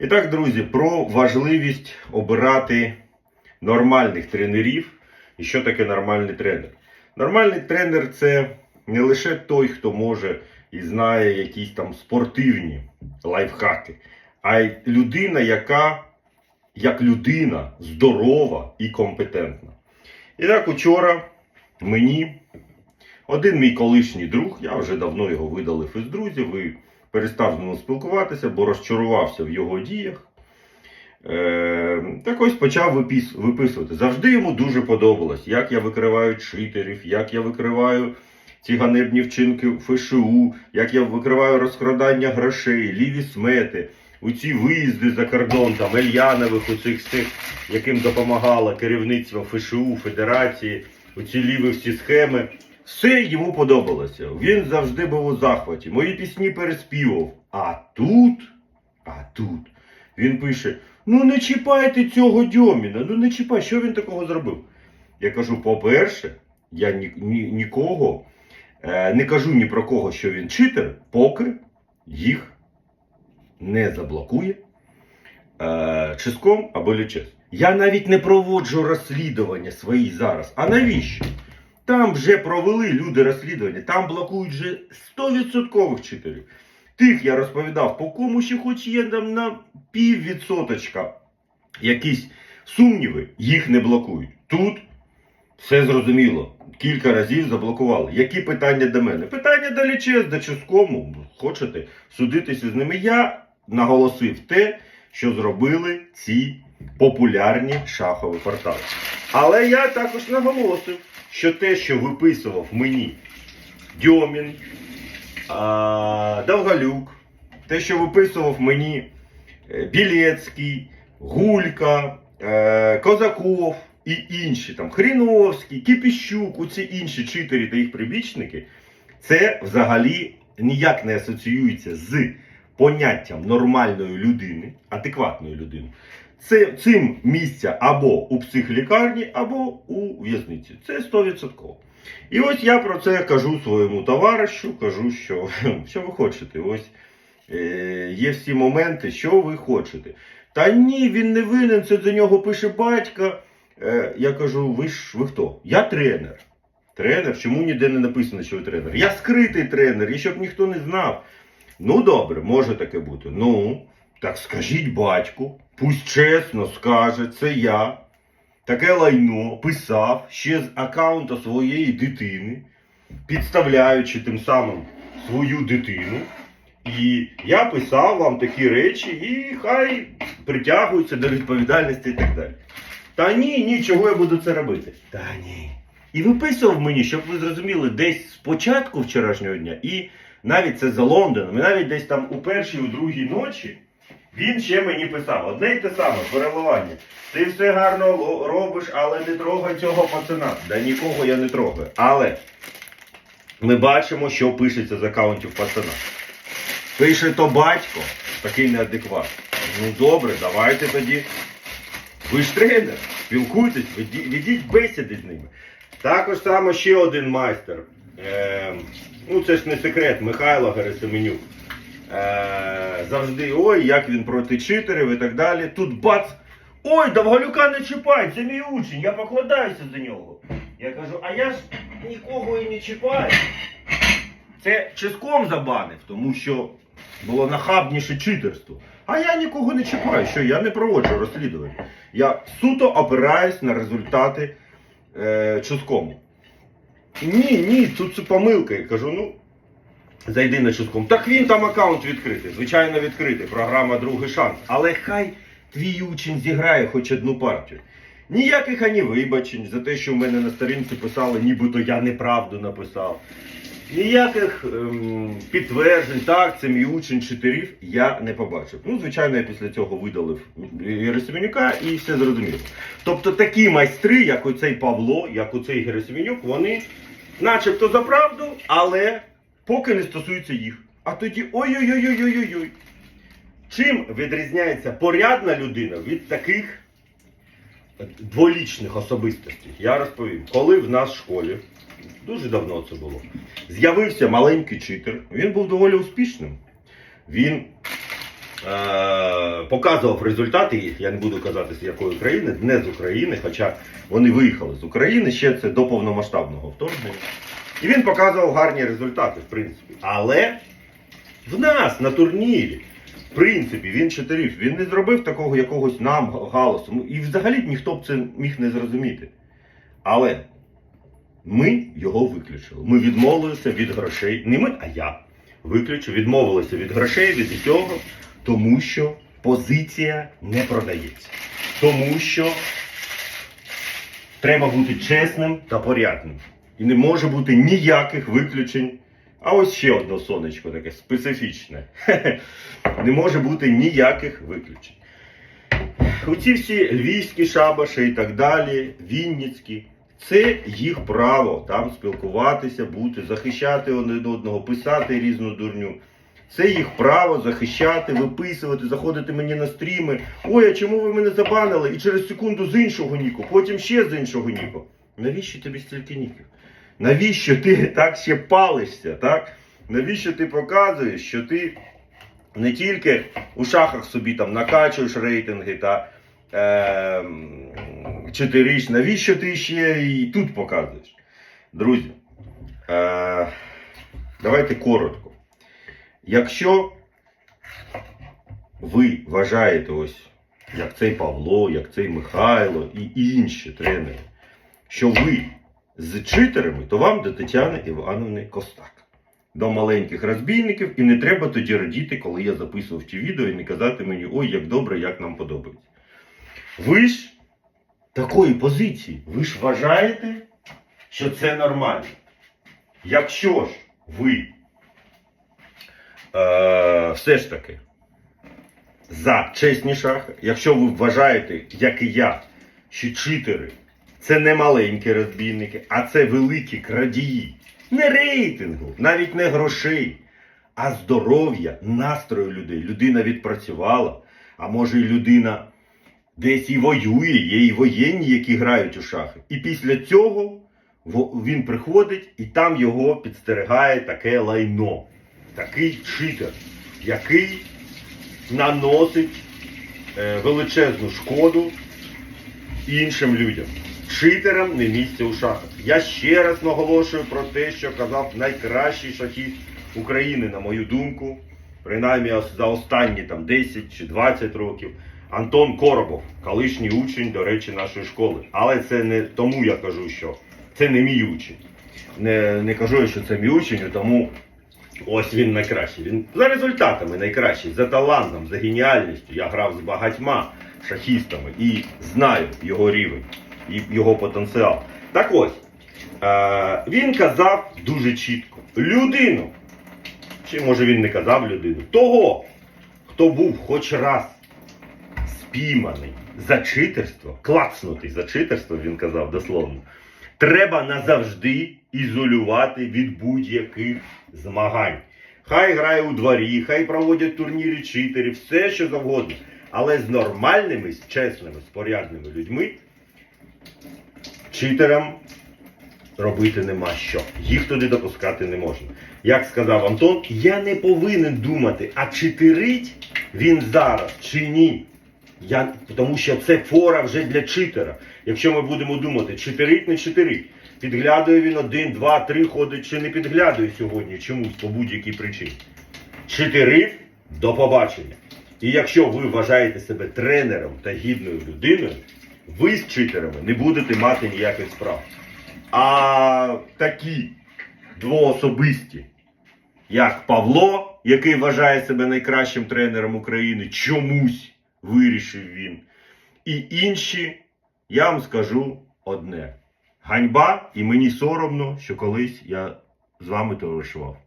І так, друзі, про важливість обирати нормальних тренерів. І що таке нормальний тренер? Нормальний тренер це не лише той, хто може і знає якісь там спортивні лайфхаки, а й людина, яка як людина здорова і компетентна. І так, учора мені один мій колишній друг, я вже давно його видалив із друзів і перестав з ним спілкуватися, бо розчарувався в його діях. Е, так ось почав виписувати. Завжди йому дуже подобалось, як я викриваю читерів, як я викриваю ці ганебні вчинки ФШУ, як я викриваю розкрадання грошей, ліві смети, у ці виїзди за кордон, там Ельянових, у цих всіх, яким допомагало керівництво ФШУ, Федерації, у ці ліві всі схеми. Все йому подобалося. Він завжди був у захваті. Мої пісні переспівав. А тут, а тут він пише: ну не чіпайте цього Дьоміна, ну не чіпай, що він такого зробив? Я кажу: по-перше, я ні, ні, нікого е, не кажу ні про кого, що він читер, поки їх не заблокує е, чиском або лічес. Я навіть не проводжу розслідування свої зараз. А навіщо? Там вже провели люди розслідування, там блокують вже 100% читерів. Тих я розповідав, по кому ще хоч є там на піввідсоточка якісь сумніви, їх не блокують. Тут все зрозуміло. Кілька разів заблокували. Які питання до мене? Питання до лічез, до Ческому. Хочете судитися з ними? Я наголосив те, що зробили ці популярні шахові портали. Але я також наголосив, що те, що виписував мені Дьомін, Довгалюк, те, що виписував мені е, Білецький, Гулька, е, Козаков і інші там Хріновський, Кіпіщук, оці інші читері та їх прибічники, це взагалі ніяк не асоціюється з поняттям нормальної людини, адекватної людини. Це цим місця або у психлікарні, або у в'язниці. Це 100%. І ось я про це кажу своєму товаришу, кажу, що що ви хочете. Ось е, є всі моменти, що ви хочете. Та ні, він не винен, це за нього пише батька. Е, я кажу, ви ж ви хто? Я тренер. Тренер, чому ніде не написано, що ви тренер? Я скритий тренер, і щоб ніхто не знав. Ну добре, може таке бути. Ну, так скажіть батьку, пусть чесно скаже, це я. Таке лайно писав ще з аккаунта своєї дитини, підставляючи тим самим свою дитину. І я писав вам такі речі, і хай притягуються до відповідальності і так далі. Та ні, ні, чого я буду це робити? Та ні. І виписував мені, щоб ви зрозуміли, десь з початку вчорашнього дня, і навіть це за Лондоном, і навіть десь там у першій, у другій ночі, він ще мені писав одне й те саме переливання. Ти все гарно робиш, але не трогай цього пацана. Да нікого я не трогаю. Але ми бачимо, що пишеться з аккаунтів пацана. Пише то батько, такий неадекват. Ну добре, давайте тоді. Ви ж тренер, спілкуйтесь, ведіть бесіди з ними. Також само ще один майстер. Е, ну це ж не секрет, Михайло Герасименюк. Е, завжди ой, як він проти читерів і так далі. Тут бац! Ой, Довголюка не чіпай, це мій учень, я покладаюся за нього. Я кажу, а я ж нікого і не чіпаю. Це чиском забанив, тому що було нахабніше читерство. А я нікого не чіпаю, що я не проводжу розслідування. Я суто опираюсь на результати е, чискому. Ні, ні, тут це помилка. Я кажу, ну, зайди на чиском. Так він там аккаунт відкритий. Звичайно, відкритий. Програма Другий шанс. Але хай твій учень зіграє хоч одну партію. Ніяких ані вибачень за те, що в мене на сторінці писали, нібито я неправду написав. Ніяких ем, підтверджень, так, це мій учень чотирів, я не побачив. Ну, звичайно, я після цього видалив Герасименюка і все зрозуміло. Тобто такі майстри, як оцей Павло, як оцей Герасименюк, вони начебто за правду, але поки не стосується їх. А тоді ой-ой-ой-ой-ой-ой. Чим відрізняється порядна людина від таких дволічних особистостей? Я розповім. Коли в нас в школі, дуже давно це було, з'явився маленький читер, він був доволі успішним. Він е, показував результати, я не буду казати з якої країни, не з України, хоча вони виїхали з України ще це до повномасштабного вторгнення. І він показував гарні результати, в принципі. Але в нас на турнірі, в принципі, він чотирів. Він не зробив такого якогось нам галасу. Ну, І взагалі ніхто б це міг не зрозуміти. Але ми його виключили. Ми відмовилися від грошей. Не ми, а я виключив, відмовилися від грошей, від усього, тому що позиція не продається. Тому що треба бути чесним та порядним. І не може бути ніяких виключень. А ось ще одне сонечко таке специфічне. Не може бути ніяких виключень. Оці всі львівські шабаші і так далі, вінницькі, це їх право там спілкуватися, бути, захищати один одного, писати різну дурню. Це їх право захищати, виписувати, заходити мені на стріми. Ой, а чому ви мене забанили? І через секунду з іншого ніку, потім ще з іншого ніку. Навіщо тобі стільки ніків? Навіщо ти так ще палишся? так? Навіщо ти показуєш, що ти не тільки у шахах собі там накачуєш рейтинги та е, чотирич, навіщо ти ще і тут показуєш? Друзі, е, давайте коротко. Якщо ви вважаєте ось, як цей Павло, як цей Михайло і інші тренери, що ви з читерами, то вам до Тетяни Івановни Костак. До маленьких розбійників, і не треба тоді радіти, коли я записував ті відео і не казати мені, ой, як добре, як нам подобається. Ви ж такої позиції, ви ж вважаєте, що це нормально. Якщо ж ви е, все ж таки за чесні шахи, якщо ви вважаєте, як і я, що читери це не маленькі розбійники, а це великі крадії. Не рейтингу, навіть не грошей, а здоров'я, настрою людей. Людина відпрацювала, а може і людина десь і воює, є і воєнні, які грають у шахи. І після цього він приходить і там його підстерігає таке лайно, такий читер, який наносить е, величезну шкоду іншим людям. Читерам не місце у шахах. Я ще раз наголошую про те, що казав найкращий шахіст України, на мою думку, принаймні за останні там 10 чи 20 років. Антон Коробов, колишній учень, до речі, нашої школи. Але це не тому я кажу, що це не мій учень. Не, не кажу, що це мій учень, тому ось він найкращий. Він за результатами найкращий, за талантом, за геніальністю. Я грав з багатьма шахістами і знаю його рівень його потенціал. Так ось, е, він казав дуже чітко: людину, чи може він не казав людину, того, хто був хоч раз спійманий за читерство, клацнутий за читерство, він казав дословно, треба назавжди ізолювати від будь-яких змагань. Хай грає у дворі, хай проводять турніри читерів, все що завгодно. Але з нормальними, з чесними, з порядними людьми читерам робити нема що. Їх туди допускати не можна. Як сказав Антон, я не повинен думати, а читерить він зараз чи ні. Я, тому що це фора вже для читера. Якщо ми будемо думати, читерить, не читерить. Підглядує він один, два, три ходить, чи не підглядує сьогодні чомусь по будь-якій причині. Читерив до побачення. І якщо ви вважаєте себе тренером та гідною людиною, ви з читерами не будете мати ніяких справ. А такі двоособисті, як Павло, який вважає себе найкращим тренером України, чомусь вирішив він. І інші, я вам скажу одне: ганьба, і мені соромно, що колись я з вами товаришував.